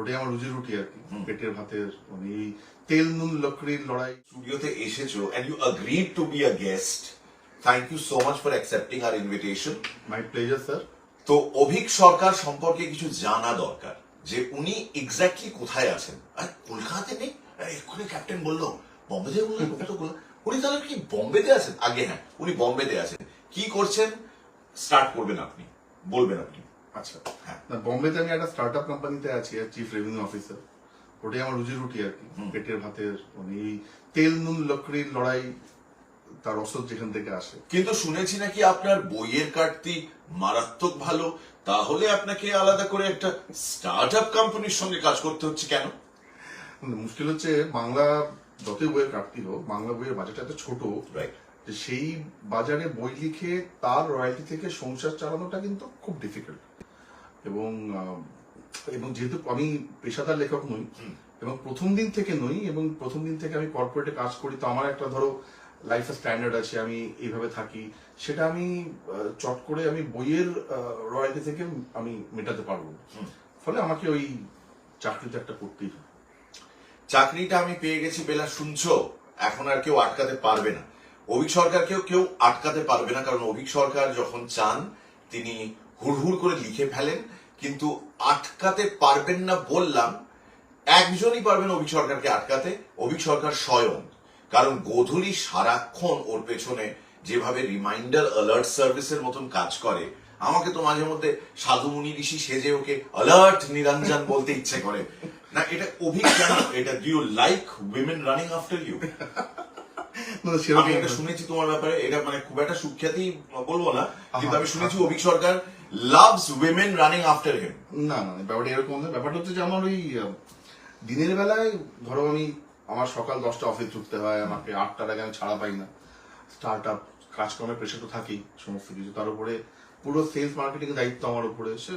ওটাই আমার রুজি রুটি আর কি। পেটের ভাতের মানে এই তেল নুন লকড়ির লড়াই। স্টুডিওতে এসেছ and you agreed to be a guest. Thank you so much for accepting our invitation. My pleasure sir তো অভিক সরকার সম্পর্কে কিছু জানা দরকার যে উনি এক্স্যাক্টলি কোথায় আছেন? আর কলকাতাতে নেই? এক্ষুনি ক্যাপ্টেন বলল বম্বেতে বললেন। উনি তাহলে কি বম্বেতে আছেন? আগে হ্যাঁ উনি বম্বেতে আছেন। কি করছেন? স্টার্ট করবেন আপনি বলবেন আপনি। আচ্ছা। না বোম্বেতে আমি একটা স্টার্ট আপ কোম্পানিতে আছি আর চিফ রেভিনিউ অফিসার ওটাই আমার রুজি রুটি আর কি পেটের ভাতের মানে এই তেল নুন লকড়ির লড়াই তার রসদ যেখান থেকে আসে। কিন্তু শুনেছি নাকি আপনার বইয়ের কাটতি মারাত্মক ভালো তাহলে আপনাকে আলাদা করে একটা স্টার্ট আপ কোম্পানির সঙ্গে কাজ করতে হচ্ছে কেন? মানে মুশকিল হচ্ছে বাংলা যতই বইয়ের কাটতি হোক বাংলা বইয়ের বাজারটা এত ছোট রাইট সেই বাজারে বই লিখে তার রয়্যালটি থেকে সংসার চালানোটা কিন্তু খুব ডিফিকাল্ট এবং এবং যেহেতু আমি পেশাদার লেখক নই এবং প্রথম দিন থেকে নই এবং প্রথম দিন থেকে আমি কর্পোরেটে কাজ করি তো আমার একটা ধরো লাইফের স্ট্যান্ডার্ড আছে আমি এইভাবে থাকি। সেটা আমি চট করে আমি বইয়ের রয়্যালটি থেকে আমি মেটাতে পারব। ফলে আমাকে ওই চাকরিতে একটা করতেই হবে। চাকরিটা আমি পেয়ে গেছি বেলা শুনছো এখন আর কেউ আটকাতে পারবে না। অভিক সরকারকেও কেউ আটকাতে পারবে না কারণ অভিক সরকার যখন চান তিনি হুড়হুড় করে লিখে ফেলেন কিন্তু আটকাতে পারবেন না বললাম একজনই পারবেন অভিক সরকারকে আটকাতে অভিক সরকার স্বয়ং। কারণ গোধূলি সারাক্ষণ ওর পেছনে যেভাবে রিমাইন্ডার অ্যালার্ট সার্ভিসের মতন কাজ করে আমাকে তো মাঝে মধ্যে সাধু মুনি ঋষি সেজে ওকে অ্যালার্ট নিরঞ্জন বলতে ইচ্ছে করে। না এটা অভিক কেন? এটা do you like women running after you আমি এটা শুনেছি তোমার ব্যাপারে এটা মানে খুব একটা সুখ্যাতি বলব না কিন্তু আমি শুনেছি Abhik Sarkar loves women running after him না না ব্যাপারটা এরকম না। ব্যাপারটা হচ্ছে যে আমার ওই দিনের বেলায়, ধরো আমি আমার সকাল দশটা অফিস ঢুকতে হয়, আমাকে আটটার আগে আমি ছাড়া পাই না। স্টার্ট আপ কাজকর্মের প্রেশার তো থাকেই, সমস্ত কিছু। তার উপরে পুরো সেলস মার্কেটিং দায়িত্ব আমার উপরে। সে,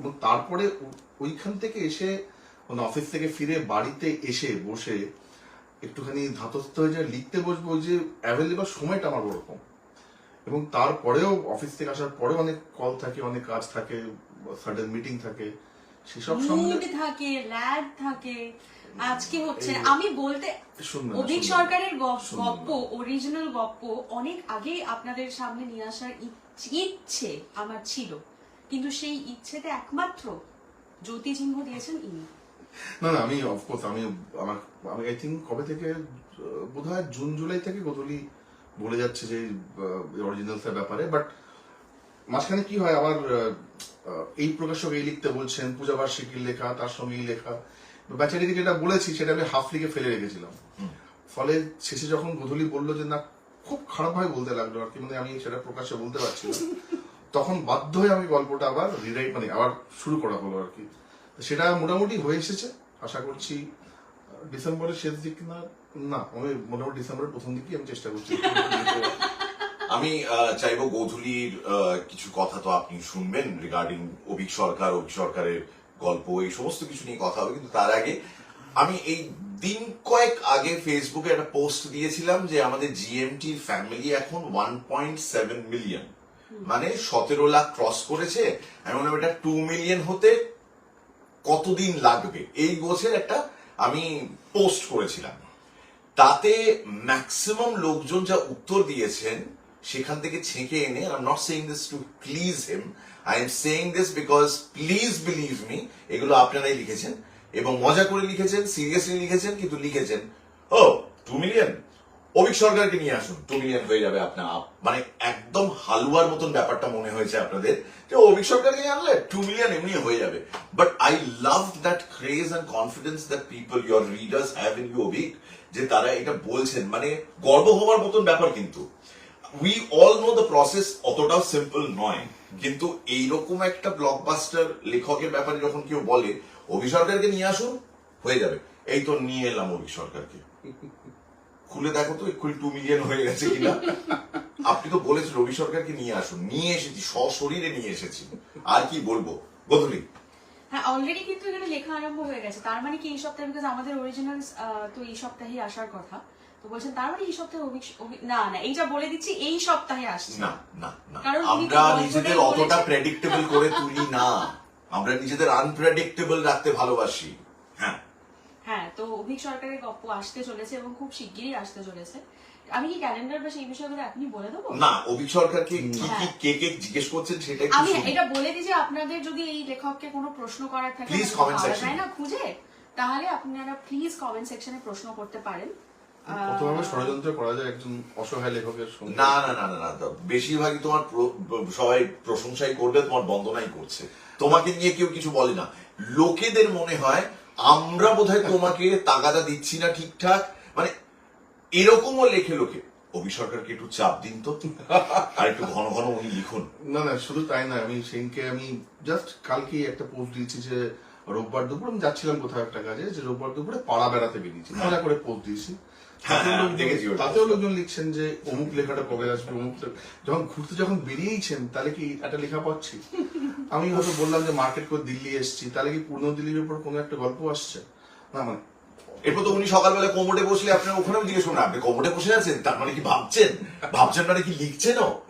এবং তারপরে ওইখান থেকে এসে মানে অফিস থেকে ফিরে বাড়িতে এসে বসে, একটুখানি ধাতস্থ হয়ে যায়, লিখতে বসবো যে অ্যাভেলেবল সময়টা আমার ওরকম। এবং তারপরেও অফিস থেকে আসার পরেও অনেক কল থাকে অনেক কাজ থাকে সাডেন মিটিং থাকে সেসব মুড থাকে ল্যাড থাকে। আজকে হচ্ছে আমি বলতে অভিক সরকারের গপ্প অরিজিনাল গপ্প অনেক আগেই আপনাদের সামনে নিয়ে আসার ইচ- ইচ্ছে আমার ছিল। কিন্তু সেই ইচ্ছেতে একমাত্র জ্যোতিচিহ্ন দিয়েছেন ইনি। না না আমি অফকোর্স আমি আমার আমি আই থিঙ্ক কবে থেকে? বোধ হয় জুন জুলাই থেকে গোধূলি বলে যাচ্ছে যে অরিজিনালস এর ব্যাপারে বাট মাঝখানে কি হয় আবার এই প্রকাশক এই লিখতে বলছেন পূজা বার্ষিকীর লেখা তার সঙ্গে এই লেখা বেচারিকে যেটা বলেছি সেটা আমি হাফ লিখে ফেলে রেখেছিলাম। ফলে শেষে যখন গোধূলি বলল যে না খুব খারাপ ভাবে বলতে লাগল আর কি মানে আমি সেটা প্রকাশ্যে বলতে পারছি না তখন বাধ্য হয়ে আমি গল্পটা আবার রিরাইট মানে আবার শুরু করা হলো আর কি। তো সেটা মোটামুটি হয়ে এসেছে আশা করছি ডিসেম্বরের শেষ দিক না না, আমি মোটামুটি ডিসেম্বরের প্রথম দিকেই আমি চেষ্টা করছি। আমি চাইব গোধূলির কিছু কথা তো আপনি শুনবেন রিগার্ডিং অভিক সরকার, অভিক সরকারের গল্প, এই সমস্ত কিছু নিয়ে কথা হবে, কিন্তু তার আগে আমি এই দিন কয়েক আগে ফেসবুকে একটা পোস্ট দিয়েছিলাম যে আমাদের জিএমটির ফ্যামিলি এখন ওয়ান পয়েন্ট সেভেন মিলিয়ন মানে সতেরো লাখ ক্রস করেছে। আমি মনে এটা টু মিলিয়ন হতে কতদিন লাগবে? এই গোছের একটা আমি পোস্ট করেছিলাম। তাতে ম্যাক্সিমাম লোকজন যা উত্তর দিয়েছেন, সেখান থেকে ছেঁকে এনে I am not saying this to please him I am saying this because please believe me এগুলো আপনারাই লিখেছেন। এবং মজা করে লিখেছেন সিরিয়াসলি লিখেছেন, কিন্তু লিখেছেন ও টু মিলিয়ন অভিক সরকারকে নিয়ে আসুন। টু মিলিয়ন হয়ে যাবে আপনার মানে একদম হালুয়ার মতন ব্যাপারটা মনে হয়েছে আপনাদের যে অভিক সরকারকে আনলে টু মিলিয়ন এমনি হয়ে যাবে। But I love that craze and confidence that people your readers have in you Abhik, যে তারা এটা বলছেন। মানে গর্ব হওয়ার মতন ব্যাপার কিন্তু। We all know the process অতটাও সিম্পল নয়, কিন্তু এইরকম একটা ব্লকবাস্টার লেখকের ব্যাপারে যখন কেউ বলে অভি সরকারকে নিয়ে আসুন, হয়ে যাবে। এই তো নিয়ে এলাম অভি সরকারকে। খুলে দেখো তো এক্ষুনি টু মিলিয়ন হয়ে গেছে কিনা। আপনি তো বলেছেন রবি সরকারকে নিয়ে আসুন। নিয়ে এসেছি সশরীরে নিয়ে এসেছি। আর কি বলব? গধুলি। হ্যাঁ অলরেডি কিন্তু এখানে লেখা আরম্ভ হয়ে গেছে। তার মানে কি এই সপ্তাহে? বিকজ আমাদের অরিজিনাল তো এই সপ্তাহে আসার কথা। তো বলছেন তার মানে এই সপ্তাহে না না এইটা বলে দিচ্ছি এই সপ্তাহে আসছে। না না না। কারণ আমরা নিজেদের অতটা প্রেডিক্টেবল করে তুলি না। আমরা নিজেদের আনপ্রেডিক্টেবল রাখতে ভালোবাসি। হ্যাঁ। তো অভিক সরকারের গপ্প আসতে চলেছে এবং খুব শিগগিরই আসতে চলেছে। আমি কি ক্যালেন্ডার বা সেই বিষয়গুলো এখনই বলে দেবো? না অভিক সরকারকে কি কি হ্যাঁ। কে কে জিজ্ঞেস করছেন সেটা আমি এটা বলে দিই যে আপনাদের যদি এই লেখককে কোনো প্রশ্ন করার থাকে পাওয়া section. যায় না খুঁজে। তাহলে আপনারা প্লিজ কমেন্ট সেকশনে প্রশ্ন করতে পারেন। কতভাবে ষড়যন্ত্র করা যায় একজন অসহায় লেখকের সঙ্গে। না না না না না তো বেশিরভাগই তোমার সবাই প্রশংসাই করবে তোমার বন্দনাই করছে। তোমাকে নিয়ে কেউ কিছু বলে না। লোকেদের মনে হয় আমরা বোধহয় তোমাকে তাগাদা দিচ্ছি না ঠিকঠাক? মানে এরকমও লেখে লোকে। অভি সরকারকে একটু চাপ দিন তো। আর একটু ঘন ঘন উনি লিখুন। না না শুধু তাই না আমি সেনকে আমি জাস্ট কালকেই একটা পোস্ট দিয়েছি যে রোববার দুপুর আমি যাচ্ছিলাম কোথাও একটা কাজে যে রোববার দুপুরে পাড়া বেড়াতে বেরিয়েছি। মজা করে পোস্ট দিয়েছি। হ্যাঁ, তাতেও হ্যাঁ, লোকজন-। তাতেও লোকজন লিখছেন যে অমুক লেখাটা কবে আসবে অমুক যখন ঘুরতে যখন বেরিয়েছেন তাহলে কি একটা লেখা পাচ্ছি? আমি হয়তো বললাম যে মার্কেট করে দিল্লি এসেছি তাহলে কি পূর্ণ দিল্লির উপর কোনো একটা গল্প আসছে? না মানে এরপর তো উনি সকালবেলা কোমোটে বসলে আপনার ওখানেও জিজ্ঞেস করুন আপনি কোমোটে বসে আছেন? তার মানে কি ভাবছেন? ভাবছেন মানে কি লিখছেনও?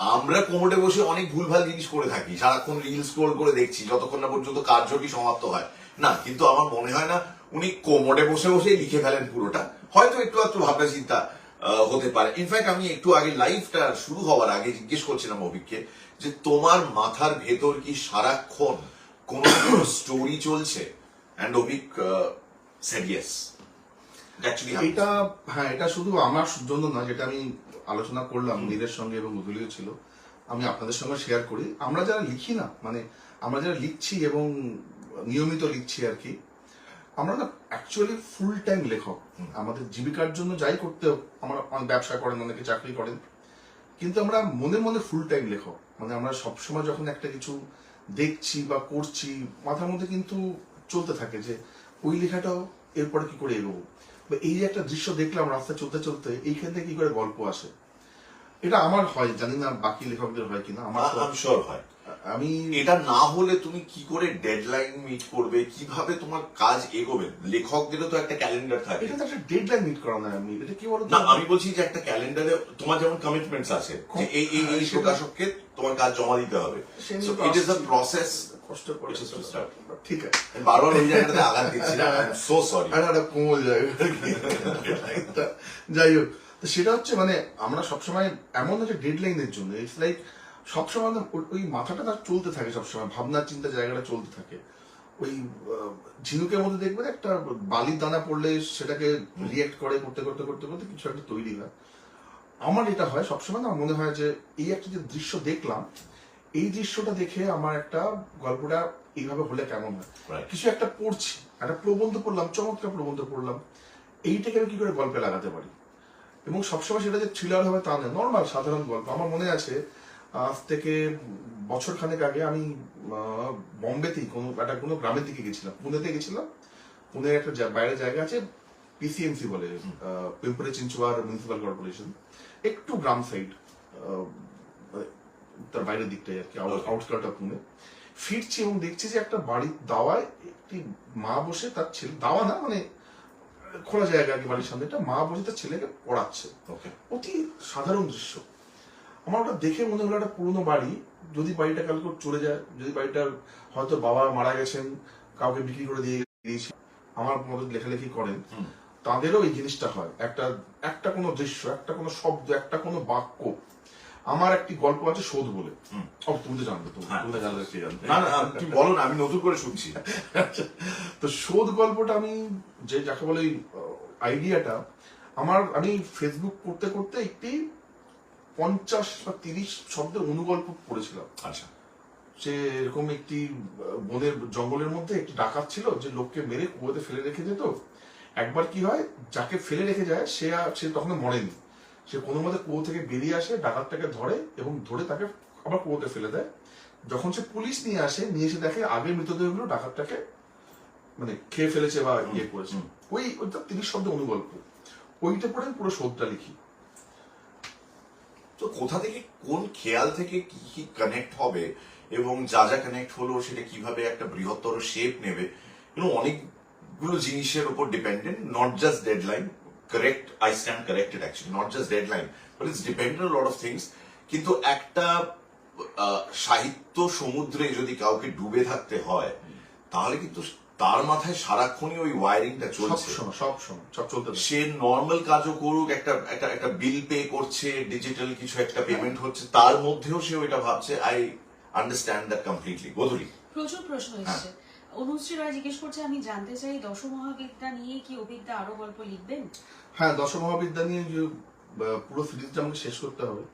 আমরা কোমোটে বসে অনেক ভুলভাল জিনিস করে থাকি সারাক্ষণ রিল স্ক্রোল করে দেখছি যতক্ষণ না পর্যন্ত কার্যটি সমাপ্ত হয়। না কিন্তু আমার মনে হয় না উনি কোমোটে বসে বসেই লিখে ফেলেন পুরোটা। হয়তো একটু একটু ভাবনা চিন্তা হতে পারে। ইনফ্যাক্ট আমি একটু আগে লাইভটা শুরু হওয়ার আগে জিজ্ঞেস করছিলাম অভিককে যে তোমার মাথার ভেতর কি সারাক্ষণ কোন স্টোরি চলছে? অ্যান্ড অভিক সেড ইয়েস এটা হ্যাঁ এটা শুধু আমার জন্য না যেটা আমি আলোচনা করলাম নীলের সঙ্গে এবং মধুলিও ছিল আমি আপনাদের সঙ্গে শেয়ার করি। আমরা যারা লিখি না মানে আমরা যারা লিখছি এবং নিয়মিত লিখছি আর কি আমরা না অ্যাকচুয়ালি ফুল টাইম লেখক। আমাদের জীবিকার জন্য যাই করতে আমরা ব্যবসা করেন অনেকে চাকরি করেন। কিন্তু আমরা মনে মনে ফুল টাইম লেখক। মানে আমরা সবসময় যখন একটা কিছু দেখছি বা করছি মাথার মধ্যে কিন্তু চলতে থাকে যে ওই লেখাটাও এরপরে কি করে এগোবো? বা এই যে একটা দৃশ্য দেখলাম রাস্তায় চলতে চলতে এইখান থেকে কি করে গল্প আসে? এটা আমার হয় জানি না বাকি লেখকদের হয় কিনা আমার হয়। আমি এটা না হলে তুমি কি করে ডেডলাইন মিট করবে? কীভাবে তোমার কাজ এগোবে? লেখকদেরও তো একটা ক্যালেন্ডার থাকে। এটা তো একটা ডেডলাইন মিট করা নয় আমি এটা কি বলতো? না আমি বলছি যে একটা ক্যালেন্ডারে তোমার যেমন কমিটমেন্টস আছে যে এই এই এই প্রকাশককে তোমার কাজ জমা দিতে হবে। So it is a process কষ্ট করে ঠিক আছে। বারবার ওই জায়গাটাতে আঘাত দিচ্ছি না সো সরি আর একটা কোমল জায়গা যাই হোক সেটা হচ্ছে মানে আমরা সবসময় এমন একটা ডেডলাইনের জন্য ইটস লাইক সবসময় ওই- মাথাটা তার চলতে থাকে সবসময় ভাবনা চিন্তা জায়গাটা চলতে থাকে। ওই ঝিনুকের মধ্যে দেখবেন একটা বালির দানা পড়লে সেটাকে রিয়েক্ট করে করতে করতে করতে করতে কিছু একটা তৈরি হয়। আমার এটা হয় সবসময় না মনে হয় যে এই একটা যে দৃশ্য দেখলাম এই দৃশ্যটা দেখে আমার একটা গল্পটা এইভাবে হলে কেমন হয়? কিছু একটা পড়ছি একটা প্রবন্ধ পড়লাম চমৎকার প্রবন্ধ পড়লাম এইটাকে আমি কি করে গল্পে লাগাতে পারি? এবং সবসময় সেটা যে থ্রিলার হবে তা নয় নর্মাল সাধারণ গল্প। আমার মনে আছে আজ থেকে বছর খানেক আগে আমি বম্বেতেই কোনো একটা কোনো গ্রামের দিকে গেছিলাম। পুনেতে গেছিলাম। পুনের একটা জা- বাইরে জায়গা আছে পিসিএমসি বলে পিম্পরে চিঞ্চুয়ার মিউনিসিপাল কর্পোরেশন একটু গ্রাম সাইড তার বাইরের দিকটাই আর কি. আউটস্কার্ট অফ পুনে ফিরছি এবং দেখছি যে একটা বাড়ির দাওয়ায় একটি মা বসে তার ছেলে দাওয়া না মানে খোলা জায়গা আর কি বাড়ির সামনে একটা মা বসে তার ছেলেকে পড়াচ্ছে। অতি সাধারণ দৃশ্য। আমার ওটা দেখে মনে হলো একটা পুরনো বাড়ি। যদি বাড়িটা কালকে চলে যায় যদি বাড়িটার হয়তো বাবা মারা গেছেন কাউকে বিক্রি করে দিয়ে দিয়েছি আমার মতো লেখালেখি করেন তাদেরও এই জিনিসটা হয়। একটা একটা কোনো দৃশ্য একটা কোনো শব্দ একটা কোনো বাক্য। আমার একটি গল্প আছে শোধ বলে। ও তুমি তো জানবে তুমি হ্যাঁ। জানবে না না তুমি বলো না আমি নতুন করে শুনছি। তো শোধ গল্পটা আমি যে যাকে বলে আইডিয়াটা আমার আমি ফেসবুক করতে করতে একটি পঞ্চাশ বা তিরিশ শব্দের অনুগল্প পড়েছিলাম। আচ্ছা। সে এরকম একটি বনের জঙ্গলের মধ্যে একটি ডাকাত ছিল যে লোককে মেরে কুয়োতে ফেলে রেখে যেত। একবার কি হয় যাকে ফেলে রেখে যায় সে আর সে তখন মরেনি। সে কোনো মতে কুয়ো থেকে বেরিয়ে আসে ডাকাতটাকে ধরে এবং ধরে তাকে আবার কুয়োতে ফেলে দেয়। যখন সে পুলিশ নিয়ে আসে নিয়ে এসে দেখে আগে মৃতদেহগুলো ডাকাতটাকে মানে খেয়ে ফেলেছে বা ইয়ে করেছে। ওই ওইটা তিরিশ শব্দ অনুগল্প। ওইটা পরে আমি পুরো শোধটা লিখি। তো কোথা থেকে কোন খেয়াল থেকে কি কি কানেক্ট হবে এবং যা যা কানেক্ট হলো সেটা কীভাবে একটা বৃহত্তর শেপ নেবে? অনেকগুলো জিনিসের উপর dependent not just deadline correct I stand corrected actually not just deadline but it's dependent lot of things কিন্তু একটা সাহিত্য সমুদ্রে যদি কাউকে ডুবে থাকতে হয়, তাহলে কিন্তু তার মাথায় সারাক্ষণই ওই ওয়ারিংটা সব চলছে। সময় সব সময় সব চলতে সে নর্মাল কাজও করুক একটা একটা একটা বিল পে করছে ডিজিটাল কিছু একটা পেমেন্ট হচ্ছে তার মধ্যেও সে ওইটা ভাবছে আই আন্ডারস্ট্যান্ড দ্যাট কমপ্লিটলি গোধূলি প্রচুর প্রশ্ন এসেছে। অনুশ্রী রায় জিজ্ঞেস করছে আমি জানতে চাই দশমহাবিদ্যা নিয়ে কি অভিজ্ঞতা আরও গল্প লিখবেন? হ্যাঁ দশ মহাবিদ্যা নিয়ে যে পুরো সিরিজটা আমাকে শেষ করতে হবে।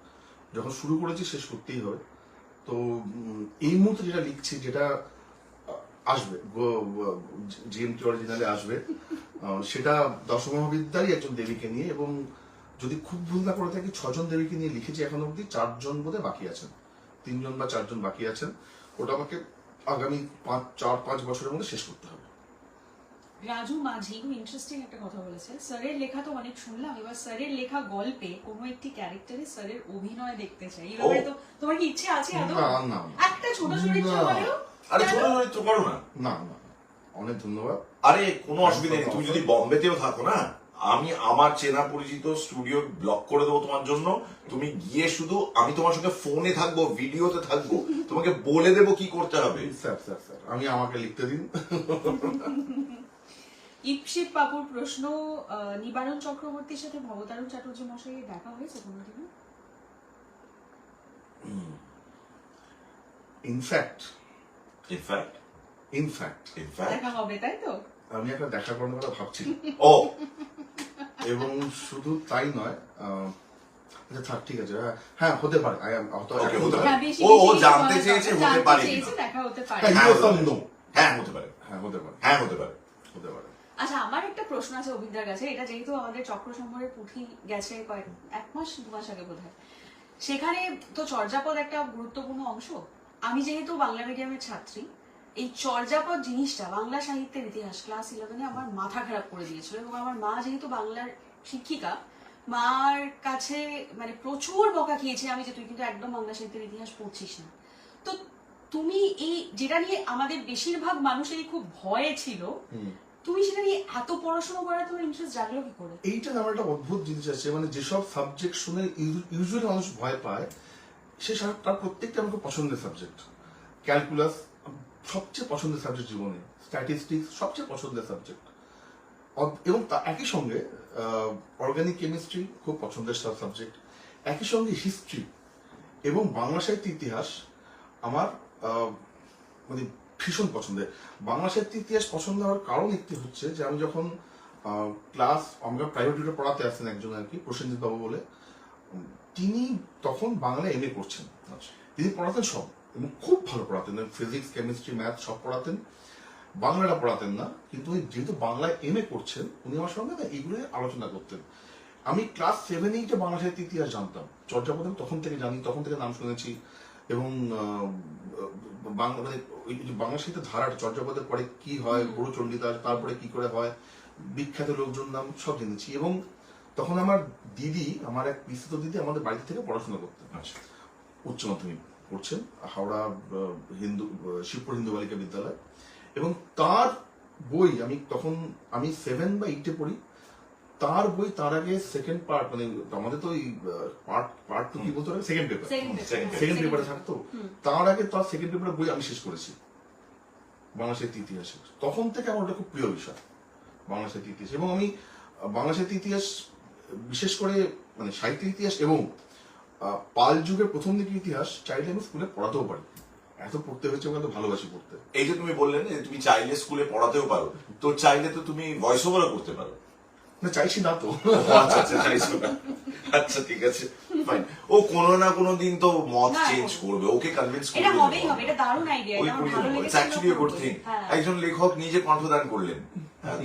যখন শুরু করেছি শেষ করতেই হবে। তো এই মুহূর্তে যেটা লিখছি যেটা আসবে জিএমটি অরিজিনালে আসবে। সেটা দশ মহাবিদ্যারই একজন দেবীকে নিয়ে এবং যদি খুব ভুল না করে থাকি ছজন দেবীকে নিয়ে লিখেছি এখন অবধি চারজন বোধহয় বাকি আছেন। তিনজন বা চারজন বাকি আছেন। ওটা আমাকে আগামী পাঁচ চার পাঁচ বছরের মধ্যে শেষ করতে হবে। রাজু মাঝি খুব ইন্টারেস্টিং একটা কথা বলেছে। স্যারের লেখা তো অনেক শুনলাম। এবার স্যারের লেখা গল্পে কোনো একটি ক্যারেক্টারে স্যারের অভিনয় দেখতে চাই। ব্যাপারে তো তোমার কি ইচ্ছে আছে আদৌ। একটা ছোট চরিত্র। হলেও আরে? ছোট চরিত্র করো না। না না অনেক ধন্যবাদ। আরে কোনো অসুবিধা নেই তুমি যদি বম্বেতেও থাকো না আমি আমার চেনা পরিচিত স্টুডিও ব্লক করে দেবো তোমার জন্য। তুমি গিয়ে শুধু আমি তোমার সঙ্গে ফোনে থাকব ভিডিওতে থাকব। তোমাকে বলে দেবো কি করতে হবে। স্যার স্যার স্যার আমি আমাকে লিখতে দিন। ইপসিত বাবুর প্রশ্ন নিবারণ চক্রবর্তীর সাথে ভবতারণ চ্যাটার্জি মশাইয়ের দেখা হয়েছে কোনোদিনও ইনফ্যাক্ট ইনফ্যাক্ট ইনফ্যাক্ট ইনফ্যাক্ট দেখা হবে তাই তো? আমি একটা দেখা করানোর কথা ভাবছি। ও। এবং শুধু তাই নয় আচ্ছা থাক ঠিক আছে হ্যাঁ, হ্যাঁ হতে পারে Okay, হতে পারে। পারে। হ্যাঁ, ও- ও জানতে চেয়েছে, হতে পারে দেখা হতে পারে। হ্যাঁ, হতে no? হ্যাঁ হতে পারে। হ্যাঁ হতে পারে। হ্যাঁ হতে পারে। হতে পারে। আচ্ছা আমার একটা প্রশ্ন আছে অভিজ্ঞার কাছে এটা যেহেতু আমাদের চক্র সম্বরের পুঁথি গেছে কয়েক এক মাস দু মাস আগে বোধ সেখানে তো চর্যাপদ একটা গুরুত্বপূর্ণ অংশ? আমি যেহেতু বাংলা মিডিয়ামের ছাত্রী এই চর্যাপদ জিনিসটা বাংলা সাহিত্যের ইতিহাস ক্লাস ইলেভেনে আমার মাথা খারাপ করে দিয়েছিল এবং আমার মা যেহেতু বাংলার শিক্ষিকা মার কাছে মানে প্রচুর বকা খেয়েছে আমি যে তুই কিন্তু একদম বাংলা সাহিত্যের ইতিহাস পড়ছিস না। তো তুমি এই যেটা নিয়ে আমাদের বেশিরভাগ মানুষেরই খুব ভয় ছিল তুমি সেটা নিয়ে এত পড়াশোনা করার তোমার ইন্টারেস্ট জাগলো কি করে? এইটা আমার একটা অদ্ভুত জিনিস আছে মানে যেসব সাবজেক্ট শুনে ইউজুয়ালি মানুষ ভয় পায় সে তার প্রত্যেকটা আমাকে পছন্দের সাবজেক্ট ক্যালকুলাস সবচেয়ে পছন্দের সাবজেক্ট জীবনে। স্ট্যাটিস্টিক্স সবচেয়ে পছন্দের সাবজেক্ট এবং একই সঙ্গে অর্গানিক কেমিস্ট্রি খুব পছন্দের সাবজেক্ট একই সঙ্গে হিস্ট্রি এবং বাংলা সাহিত্য ইতিহাস আমার মানে ভীষণ পছন্দের। বাংলা সাহিত্য ইতিহাস পছন্দ হওয়ার কারণ একটি হচ্ছে যে আমি যখন ক্লাস আমরা প্রাইভেট পড়াতে আসেন একজন আর কি, প্রসেনজিৎ বাবু বলে তিনি তখন বাংলা এম এ করছেন। তিনি পড়াতেন সব এবং খুব ভালো পড়াতেন। ফিজিক্স কেমিস্ট্রি ম্যাথ সব পড়াতেন। বাংলাটা পড়াতেন না কিন্তু উনি যেহেতু বাংলায় এম এ করছেন উনি আমার সঙ্গে না এগুলো আলোচনা করতেন। আমি ক্লাস সেভেন এইটে বাংলা সাহিত্য ইতিহাস জানতাম। চর্যাপদ আমি তখন থেকে জানি তখন থেকে নাম শুনেছি। এবং আহ, বাংলা মানে বাংলা সাহিত্যের ধারাটা চর্যাপদের পরে কি হয় গুরু চণ্ডীদাস তারপরে কি করে হয় বিখ্যাত লোকজন নাম সব জেনেছি। এবং তখন আমার দিদি আমার এক বিস্তৃত দিদি আমাদের বাড়ি থেকে পড়াশোনা করতেন। আচ্ছা। উচ্চ মাধ্যমিক পড়ছেন হাওড়া হিন্দু শিবপুর হিন্দু বালিকা বিদ্যালয়। এবং তার বই আমি তখন আমি সেভেন বা এইটে পড়ি। তার বই তার আগে সেকেন্ড পার্ট মানে আমাদের তো ওই পার্ট পার্ট টু কি বলতে সেকেন্ড পেপার সেকেন্ড পেপারে থাকতো। তার আগে তার সেকেন্ড পেপারের বই আমি শেষ করেছি। বাংলা সাহিত্য ইতিহাসে। তখন থেকে আমার ওটা খুব প্রিয় বিষয় বাংলা সাহিত্য ইতিহাস। এবং আমি আহ, বাংলা সাহিত্য ইতিহাস বিশেষ করে মানে সাহিত্য ইতিহাস এবং পাল যুগের প্রথম দিকের ইতিহাস চাইলে আমি স্কুলে পড়াতেও পারি। এত পড়তে হয়েছে ওখানে তো ভালোবাসি পড়তে। এই যে তুমি বললেন যে তুমি চাইলে স্কুলে পড়াতেও পারো তো চাইলে তো তুমি ভয়েস ওভারও করতে পারো। না চাইছি না তো। আচ্ছা আচ্ছা চাইছো না। আচ্ছা ঠিক আছে ফাইন ও কোনো না কোনো দিন তো মত চেঞ্জ করবে ওকে কনভিন্স এটা করবে হবেই হবে এটা দারুণ আইডিয়া এটা ভালো লেগেছে a good হ্যাঁ। একজন লেখক নিজে কণ্ঠদান করলেন।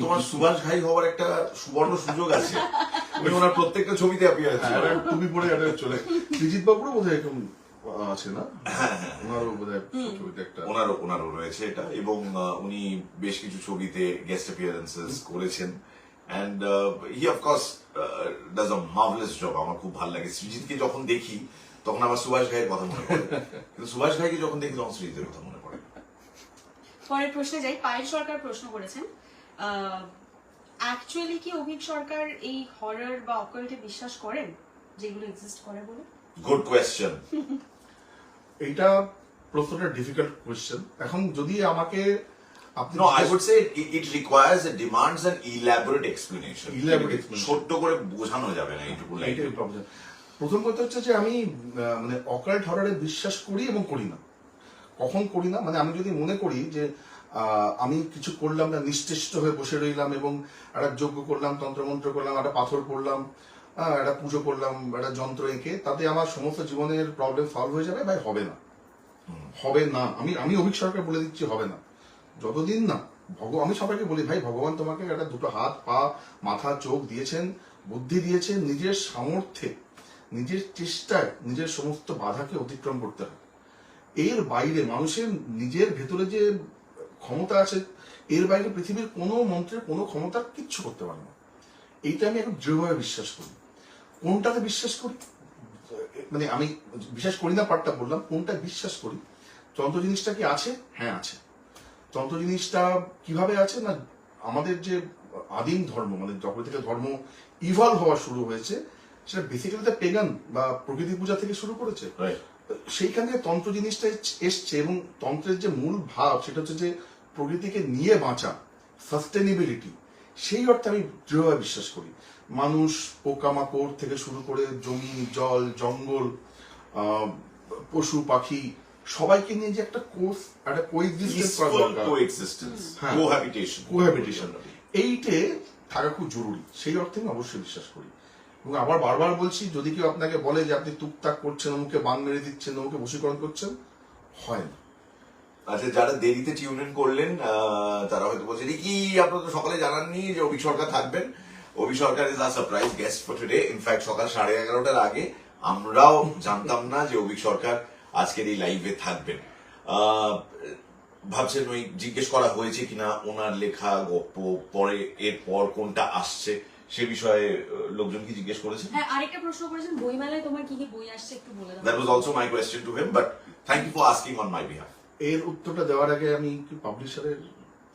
তোমার সুভাষ ঘাই হওয়ার একটা সুবর্ণ সুযোগ আছে। তুমি ওনার প্রত্যেকটা ছবিতে অ্যাপিয়ার হ্যাঁ, এটা তুমি পড়ে এটা চলে। সৃজিত বাবুরও হয় এরকম আছে না? ওনারও বোধ ছবিতে একটা ওনারও ওনারও রয়েছে এটা। এবং উনি বেশ কিছু ছবিতে গেস্ট অ্যাপিয়ারেন্সেস করেছেন। And he of course does a marvellous job আমার খুব ভালো লাগে। সৃজিতকে যখন দেখি তখন আমার সুভাষ ঘাইয়ের কথা মনে পড়ে। কিন্তু সুভাষ ঘাইকে যখন দেখি তখন সৃজিতের কথা মনে পড়ে। পরের প্রশ্নে যাই। পায়েল সরকার প্রশ্ন করেছেন অ্যাকচুয়ালি কি অভিক সরকার এই হরর বা অকাল্টে বিশ্বাস করেন? যেগুলো এক্সিস্ট করে বলে গুড কোয়েশ্চেন এটা প্রশ্নটা ডিফিকাল্ট কোয়েশ্চেন এখন যদি আমাকে আপনি No, I would say it, it requires a demands an elaborate explanation. Elaborate explanation. ছোট্ট করে বোঝানো যাবে না এইটুকু problem. প্রথম কথা হচ্ছে যে আমি মানে অকাল্ট হরারে বিশ্বাস করি এবং করি না। কখন করি না? মানে আমি যদি মনে করি যে আমি কিছু করলাম না নিশ্চেষ্ট হয়ে বসে রইলাম এবং একটা যজ্ঞ করলাম তন্ত্রমন্ত্র করলাম একটা পাথর আহ, একটা পুজো করলাম একটা যন্ত্র এঁকে তাতে আমার সমস্ত জীবনের প্রবলেম সলভ হয়ে যাবে ভাই হবে না। হবে না। আমি আমি অভিক সরকার বলে দিচ্ছি হবে না। যতদিন না ভগ আমি সবাইকে বলি ভাই ভগবান তোমাকে একটা দুটো হাত পা মাথা চোখ দিয়েছেন বুদ্ধি দিয়েছেন নিজের সামর্থ্যে নিজের চেষ্টায় নিজের সমস্ত বাধাকে অতিক্রম করতে হয় এর বাইরে মানুষের নিজের ভেতরে যে ক্ষমতা আছে এর বাইরে পৃথিবীর কোনো মন্ত্রের কোনো ক্ষমতা কিচ্ছু করতে পারে না। এইটা আমি এখন দৃঢ়ভাবে বিশ্বাস করি। কোনটাতে বিশ্বাস করি? মানে আমি বিশ্বাস করি না পার্টটা বললাম কোনটা বিশ্বাস করি? তন্ত্র জিনিসটা কি আছে? হ্যাঁ আছে। তন্ত্র জিনিসটা কীভাবে আছে না আমাদের যে আদিম ধর্ম মানে যখন থেকে ধর্ম ইভলভ হওয়া শুরু হয়েছে সেটা বেসিক্যালি তো পেগান বা প্রকৃতি পূজা থেকে শুরু করেছে। সেইখান থেকে তন্ত্র জিনিসটা এস- এসছে এবং তন্ত্রের যে মূল ভাব সেটা হচ্ছে যে প্রকৃতিকে নিয়ে বাঁচা সাস্টেনেবিলিটি সেই অর্থে আমি দৃঢ়ভাবে বিশ্বাস করি। মানুষ পোকামাকড় থেকে শুরু করে জমি জল জঙ্গল পশু পাখি সবাইকে নিয়ে যে একটা কোর্স একটা কোএক্সিস্টেন্স করা দরকার। coexistence, হ্যাঁ। cohabitation. কোহ্যাবিটেশন এইটে থাকা খুব জরুরি। সেই অর্থে আমি অবশ্যই বিশ্বাস করি। এবং আবার বারবার বলছি যদি কেউ আপনাকে বলে যে আপনি টুকটাক করছেন অমুকে বান মেরে দিচ্ছেন অমুকে বশীকরণ করছেন হয় না। আচ্ছা যারা দেরিতে টিউন ইন করলেন তারা হয়তো বলছেন "এ কি আপনারা তো সকালে জানাননি যে অভি সরকার থাকবেন। Abhi Sarkar is a surprise guest for today in fact সকাল সাড়ে এগারোটার আগে আমরাও জানতাম না যে অভি সরকার আজকের এই লাইভে থাকবেন। ভাবছেন ওই জিজ্ঞেস করা হয়েছে কিনা ওনার লেখা গপ্প পরে এরপর কোনটা আসছে সে বিষয়ে লোকজন কি জিজ্ঞেস করেছে? হ্যাঁ আরেকটা প্রশ্ন করেছেন বইমেলায় তোমার কি কি বই আসছে একটু বলে দাও। That was also my question to him but thank you for asking on my behalf এর উত্তরটা দেওয়ার আগে আমি কি পাবলিশারের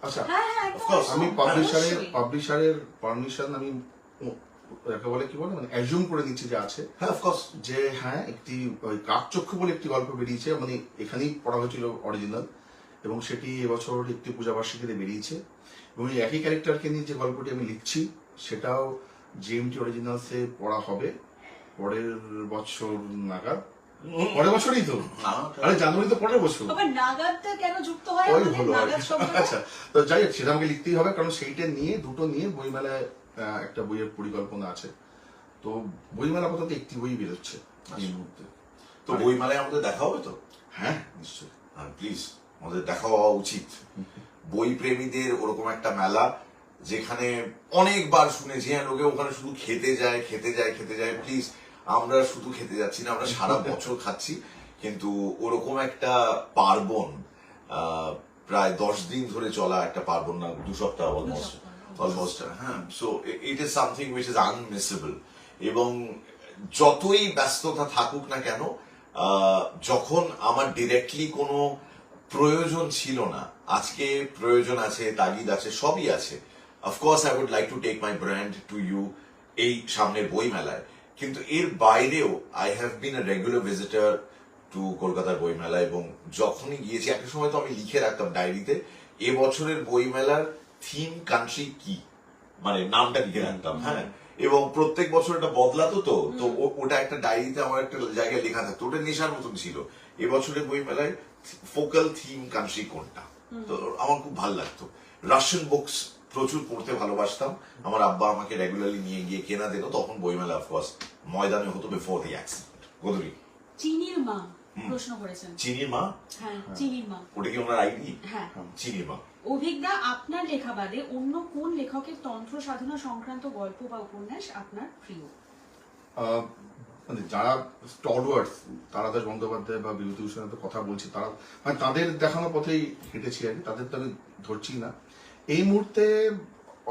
আচ্ছা হ্যাঁ হ্যাঁ আমি পাবলিশারের পাবলিশারের পারমিশন আমি যাকে বলে কি বলে? মানে অ্যাজিউম করে নিচ্ছি যে আছে। হ্যাঁ অফকোর্স যে হ্যাঁ একটি ওই কাকচক্ষু বলে একটি গল্প বেরিয়েছে মানে এখানেই পড়া হয়েছিল অরিজিনাল এবং সেটি এবছর একটি পূজাবার্ষিকীতে বেরিয়েছে। এবং এই একই ক্যারেক্টারকে নিয়ে যে গল্পটি আমি লিখছি সেটাও জিএমটি অরিজিনালসে পড়া হবে। পরের বছর নাগাদ। পরের বছরই তো। আরে জানুয়ারি তো পরের বছর। নাগাদটা কেন যুক্ত হয় ওই হলো? আচ্ছা তো যাই হোক সেটা আমাকে লিখতেই হবে কারণ সেইটা নিয়ে দুটো নিয়ে বইমেলায় একটা বইয়ের পরিকল্পনা আছে। তো বইমেলা আপাতত একটি বই বেরোচ্ছে এই মুহূর্তে। তো বইমেলায় আমাদের দেখা হবে তো? হ্যাঁ নিশ্চয়ই। প্লিজ আমাদের দেখা হওয়া উচিত। বই প্রেমীদের ওরকম একটা মেলা যেখানে অনেকবার শুনেছি হ্যাঁ লোকে ওখানে শুধু খেতে যায় খেতে যায় খেতে যায় প্লিজ আমরা শুধু খেতে যাচ্ছি না আমরা সারা বছর খাচ্ছি কিন্তু ওরকম একটা পার্বণ প্রায় দশ দিন ধরে চলা একটা পার্বণ না দু সপ্তাহ অলমোস্ট অলমোস্ট হ্যাঁ so it is something which is unmissable এবং যতই ব্যস্ততা থাকুক না কেন যখন আমার ডিরেক্টলি কোনো প্রয়োজন ছিল না আজকে প্রয়োজন আছে তাগিদ আছে সবই আছে of course I would like to take my brand to you এই সামনের বই মেলায় কিন্তু এর বাইরেও I have been a regular visitor to কলকাতার বইমেলা এবং যখনই গিয়েছি একটা সময় তো আমি লিখে রাখতাম ডায়েরিতে এবছরের বইমেলার থিম কান্ট্রি কি? মানে নামটা লিখে রাখতাম হ্যাঁ? এবং প্রত্যেক বছর এটা বদলাতো তো তো ওটা একটা ডায়েরিতে আমার একটা জায়গায় লেখা থাকতো ওটা নেশার মতন ছিল। এবছরের বইমেলায় ফোকাল থিম কান্ট্রি কোনটা? তো আমার খুব ভালো লাগতো। রাশিয়ান বুকস প্রচুর পড়তে ভালোবাসতাম। আমার আব্বা আমাকে রেগুলারলি নিয়ে গিয়ে কেনা দিত তখন বইমেলা অফকোর্স ময়দানে হতো বিফোর দি অ্যাক্সিডেন্ট গোদরি চিনির মা প্রশ্ন করেছেন। চিনির মা? হ্যাঁ চিনির মা। ওটা কি ওনার আইডি হ্যাঁ। চিনির মা। অভিজ্ঞা আপনার লেখা বাদে অন্য কোন লেখকের তন্ত্র সাধনা সংক্রান্ত গল্প বা উপন্যাস আপনার প্রিয়? আহ, মানে যারা স্টলওয়ার্ডস তারাদাস বন্দ্যোপাধ্যায় বা বিভূতিভূষণের তো কথা বলছি তারা মানে তাদের দেখানো পথেই হেঁটেছি আর কি তাদের তো আমি ধরছি না। এই মুহূর্তে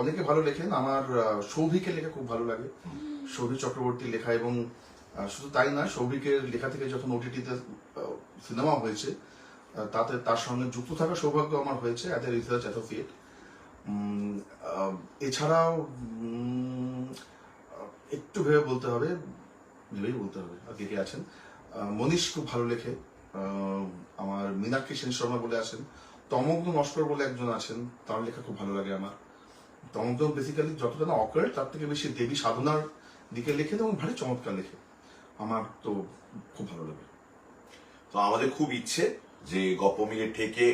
অনেকে ভালো লেখেন, আমার সৌভিকের লেখা খুব ভালো লাগে। সৌভিক চক্রবর্তীর লেখা এবং শুধু তাই না সৌভিকের লেখা থেকে যখন ওটিটিতে সিনেমা হয়েছে তাতে, তার সঙ্গে যুক্ত থাকার সৌভাগ্য আমার হয়েছে অ্যাজ এ রিসার্চ অ্যাসোসিয়েট এছাড়াও একটু ভেবে বলতে হবে, ভেবেই বলতে হবে আর কে কে আছেন। মনীষ খুব ভালো লেখে। আমার মীনাক্ষী সেন শর্মা বলে আছেন। তমগ্ন নস্কর বলে একজন আছেন, তার লেখা খুব ভালো লাগে আমার। তমগ্ন বেসিক্যালি যতটা না অকার তার থেকে বেশি দেবী সাধনার দিকে লেখে এবং ভারী চমৎকার লেখে আমার তো খুব ভালো লাগে। তো আমাদের খুব ইচ্ছে যে গপ মিলে থেকে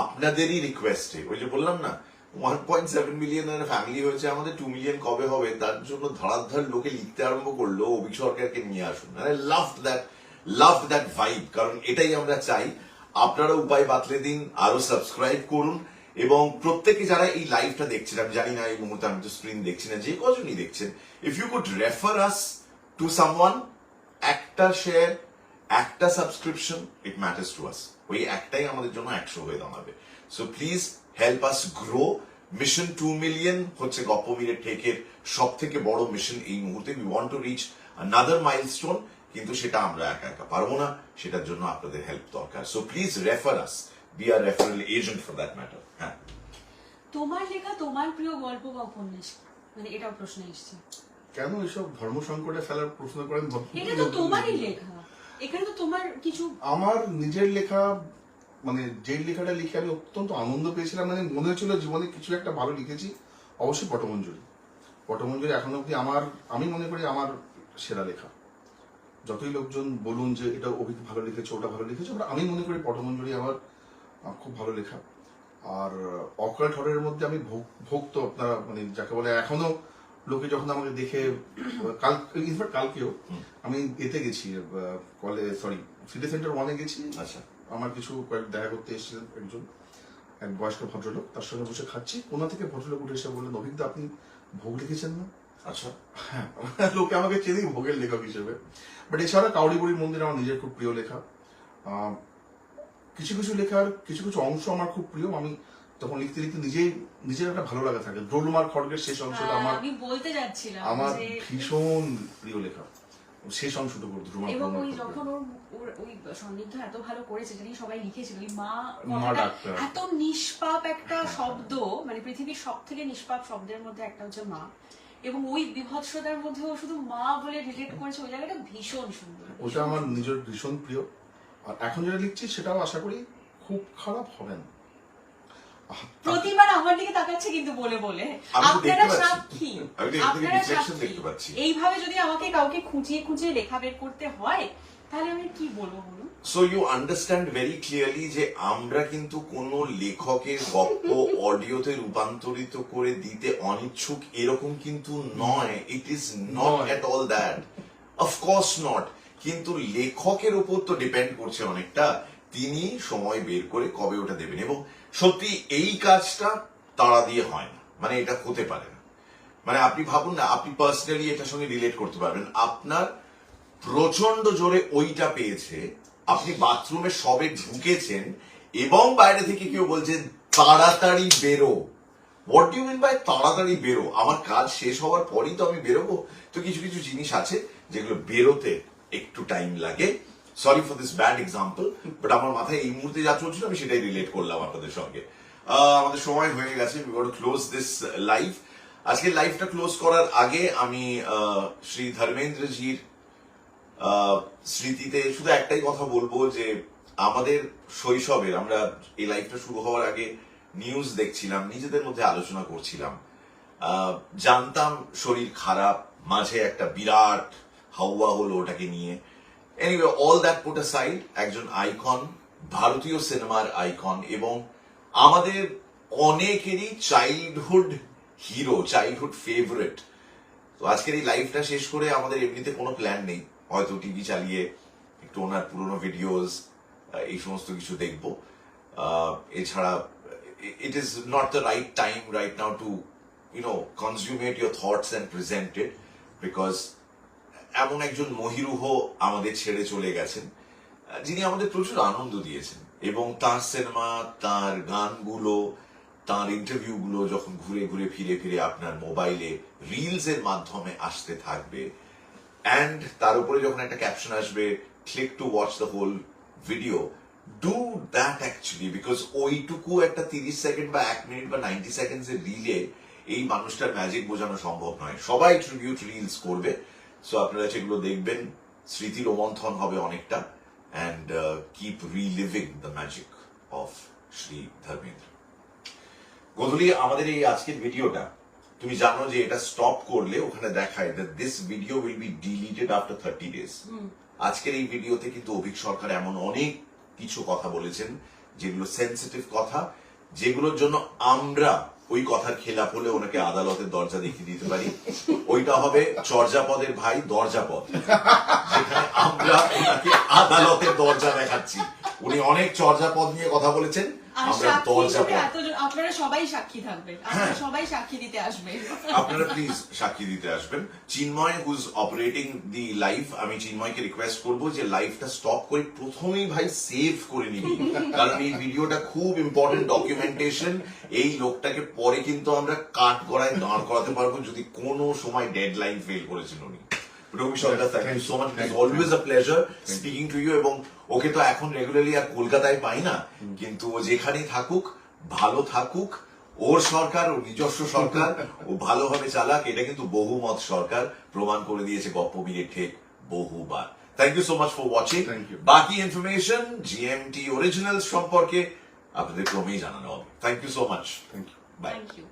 আপনাদেরই রিকোয়েস্টে ওই যে বললাম না ওয়ান পয়েন্ট সেভেন মিলিয়নের ফ্যামিলি হয়েছে আমাদের টু মিলিয়ন কবে হবে, তার জন্য ধড়াধড় লোকে লিখতে আরম্ভ করল অভিক সরকারকে নিয়ে আসুন। মানে love that love that vibe কারণ এটাই আমরা চাই আপনারা উপায় বাতলে দিন আরও সাবস্ক্রাইব করুন এবং প্রত্যেকে যারা এই লাইভটা দেখছেন, আমি জানি না এই মুহূর্তে আমি তো স্ক্রিন দেখছি না, যে কজনই দেখছেন if you could refer us to someone একটা শেয়ার একটা subscription it matters to us ওই একটাই আমাদের জন্য একশো হয়ে দাঁড়াবে। So please help us grow mission two million হচ্ছে গপ্প ঠেকের সব থেকে বড় মিশন এই মুহূর্তে। We want to reach another milestone কিন্তু সেটা আমরা একা একা পারব না সেটার জন্য আপনাদের হেল্প দরকার। So please refer us be our referral agent for that matter হ্যাঁ। তোমার লেখা তোমার প্রিয় গল্প বা উপন্যাস? মানে এটাও প্রশ্ন এসছে। কেন এসব ধর্ম সংকটে ফেলার প্রশ্ন করেন এটা তো তোমারই লেখা। এখানে তো তোমার কিছু আমার নিজের লেখা মানে যে লেখাটা লিখে আমি অত্যন্ত আনন্দ পেয়েছিলাম মানে মনে হচ্ছিল জীবনে কিছু একটা ভালো লিখেছি অবশ্যই পটমঞ্জুরি। পটমঞ্জুরি এখন অব্দি আমার আমি মনে করি আমার সেরা লেখা। যতই লোকজন বলুন যে এটা অভিক ভালো লিখেছে ওটা ভালো লিখেছে but আমি মনে করি পটমঞ্জুরি আমার খুব ভালো লেখা। আর অকাল্ট হরের মধ্যে আমি ভোগ তো আপনারা মানে যাকে বলে এখনও লোকে যখন আমাকে দেখে কাল ইনফ্যাক্ট কালকেও আমি এতে গেছি কলেজ সরি সিটি সেন্টার ওয়ানে গেছি। আচ্ছা। আমার কিছু কয়েক দেখা করতে এসেছিলেন একজন এক বয়স্ক ভদ্রলোক তার সঙ্গে বসে খাচ্ছি। কোনা থেকে ভদ্রলোক উঠে এসে বললেন অভিজ্ঞতা আপনি ভোগ লিখেছেন না? আচ্ছা হ্যাঁ লোকে আমাকে চেনেই ভোগের লেখক হিসেবে। বাট এছাড়া কাউড়িবুড়ির মন্দির আমার নিজের খুব প্রিয় লেখা। কিছু কিছু লেখার কিছু কিছু অংশ আমার খুব প্রিয়। আমি তখন লিখতে লিখতে নিজেই নিজের একটা ভালো লাগা থাকে। খড়গের শেষ অংশটা আমার আমি বলতে যাচ্ছিলাম আমার ভীষণ প্রিয় লেখা। শেষ অংশটুকু এবং ওই। যখন ওর ওই সন্দিগ্ধ এত ভালো করেছে জানি সবাই লিখেছিল ওই মা। এত নিষ্পাপ একটা শব্দ মানে পৃথিবীর সব থেকে নিষ্পাপ শব্দের মধ্যে একটা হচ্ছে মা। এবং ওই বিভৎসতার মধ্যেও শুধু মা বলে রিলেট করেছে ওই জায়গাটা ভীষণ সুন্দর। ওটা আমার নিজের ভীষণ প্রিয়। আর এখন যেটা লিখছি সেটাও আশা করি খুব খারাপ হবে না। প্রতিবার আমার দিকে তাকাচ্ছে কিন্তু বলে বলে। আপনারা সাক্ষী। আপনারা সাক্ষী। এইভাবে যদি আমাকে কাউকে খুঁচিয়ে খুঁচিয়ে লেখা বের করতে হয় তাহলে আমি কি বলব বলুন? So you understand very clearly যে আমরা কিন্তু কোন লেখকের গল্প অডিওতে রূপান্তরিত করে দিতে অনিচ্ছুক এরকম কিন্তু নয়। ইট ইজ নট নয়। At all that of course not কিন্তু লেখকের উপর তো ডিপেন্ড করছে অনেকটা। তিনি সময় বের করে কবে ওটা দেবেন। এবং সত্যি এই কাজটা তাড়া দিয়ে হয় না। মানে এটা হতে পারে না। মানে আপনি ভাবুন না আপনি পার্সোনালি এটার সঙ্গে রিলেট করতে পারবেন। আপনার প্রচণ্ড জোরে ওইটা পেয়েছে আপনি বাথরুমে সবে ঢুকেছেন এবং বাইরে থেকে কেউ বলছেন তাড়াতাড়ি বেরো। হোয়াট ইউ মিন বাই তাড়াতাড়ি বেরো? আমার কাজ শেষ হওয়ার পরই তো আমি বেরোবো। তো কিছু কিছু জিনিস আছে যেগুলো বেরোতে একটু টাইম লাগে। Sorry for this bad example but আমার মাথায় এই মুহূর্তে যা চলছিল আমি সেটাই রিলেট করলাম আপনাদের সঙ্গে। আমাদের সময় হয়ে গেছে। ক্লোজ দিস লাইভ আজকে লাইভটা ক্লোজ করার আগে আমি শ্রী ধর্মেন্দ্রজির স্মৃতিতে শুধু একটাই কথা বলব যে আমাদের শৈশবের, আমরা এই লাইফটা শুরু হওয়ার আগে নিউজ দেখছিলাম, নিজেদের মধ্যে আলোচনা করছিলাম। জানতাম শরীর খারাপ, মাঝে একটা বিরাট হাওয়া হলো ওটাকে নিয়ে। Anyway all that put side একজন আইকন ভারতীয় সিনেমার আইকন এবং আমাদের অনেকেরই চাইল্ডহুড হিরো চাইল্ডহুড ফেভারিট তো আজকের এই লাইভটা শেষ করে আমাদের এমনিতে কোনো প্ল্যান নেই। হয়তো টিভি চালিয়ে একটু ওনার পুরোনো ভিডিওস এই সমস্ত কিছু দেখব। এছাড়া it is not the right time right now to you know consummate your thoughts and presented because এমন একজন মহিরুহ আমাদের ছেড়ে চলে গেছেন যিনি আমাদের প্রচুর আনন্দ দিয়েছেন এবং তার সিনেমা তার গানগুলো, তার ইন্টারভিউগুলো যখন ঘুরে ঘুরে ফিরে ফিরে আপনার মোবাইলে রিলস এর মাধ্যমে আসতে থাকবে অ্যান্ড তার উপরে যখন একটা ক্যাপশন আসবে click to watch the whole video do that actually because ওইটুকু একটা তিরিশ সেকেন্ড বা এক মিনিট বা নাইনটি সেকেন্ডস এর রিলে এই মানুষটার ম্যাজিক বোঝানো সম্ভব নয়। সবাই ট্রিবিউট রিলস করবে। সো আপনারা সেগুলো দেখবেন স্মৃতি রোমন্থন হবে অনেকটা। Uh, keep reliving the magic of Shri Dharmendra. গধুলি আমাদের এই আজকের ভিডিওটা তুমি জানো যে এটা স্টপ করলে ওখানে দেখায় that this video will be deleted after 30 days. আজকের এই ভিডিওতে কিন্তু অভিক সরকার এমন অনেক কিছু কথা বলেছেন যেগুলো সেন্সিটিভ কথা যেগুলোর জন্য আমরা ওই কথার খেলাপ হলে ওনাকে আদালতের দরজা দেখিয়ে দিতে পারি। ওইটা হবে চর্যাপদের ভাই দরজাপদ যেখানে আমরা ওনাকে আদালতের দরজা দেখাচ্ছি। উনি অনেক চর্যাপদ নিয়ে কথা বলেছেন। আমরা হিসেবে আপনারা সবাই সাক্ষী থাকবেন। আপনারা হ্যাঁ। সবাই সাক্ষী দিতে আসবেন। আপনারা প্লিজ সাক্ষী দিতে আসবেন। চিন্ময় হুজ অপারেটিং দি আমি চিন্ময়কে রিকোয়েস্ট করব যে লাইফটা স্টপ করে প্রথমেই ভাই সেভ করে নিবি। কারণ এই ভিডিওটা খুব ইম্পর্টেন্ট ডকুমেন্টেশন এই লোকটাকে পরে কিন্তু আমরা কাট করায় দাঁড় করাতে পারব যদি কোনো সময় ডেড লাইন ফেল করেছিল উনি। Rabi Sarkar thank you so much it's always a pleasure speaking to you এবং ওকে তো এখন রেগুলারলি আর কলকাতায় পাই না। কিন্তু ও যেখানেই থাকুক ভালো থাকুক ওর সরকার ওর নিজস্ব সরকার ও ভালোভাবে চালাক এটা কিন্তু বহুমত সরকার প্রমাণ করে দিয়েছে গপ্প মিলে ঠেক বহুবার। Thank you so much for watching Thank you. বাকি ইনফরমেশন জিএমটি অরিজিনাল সম্পর্কে আপনাদের ক্রমেই জানানো হবে। Thank you so much thank you bye thank you